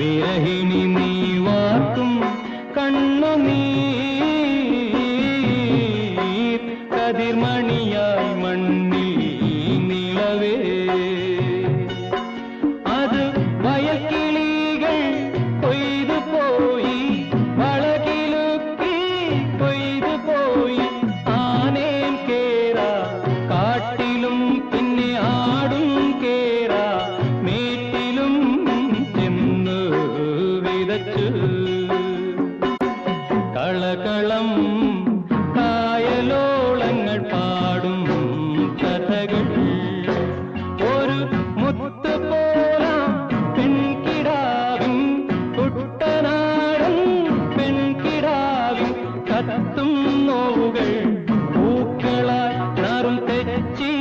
വിരഹിണി നീ വാർക്കും കണ്ണുനീ കതിർമണിയായി മണ്ണ് കളകളം കായലോളങ്ങൾ പാടും കഥകൾ. ഒരു മുത്ത് പോല പെൺകിടാവും കുട്ടനാടൻ പെൺകിടാവും കത്തും നോവുകൾ. പൂക്കളാൽ നറും തെച്ചി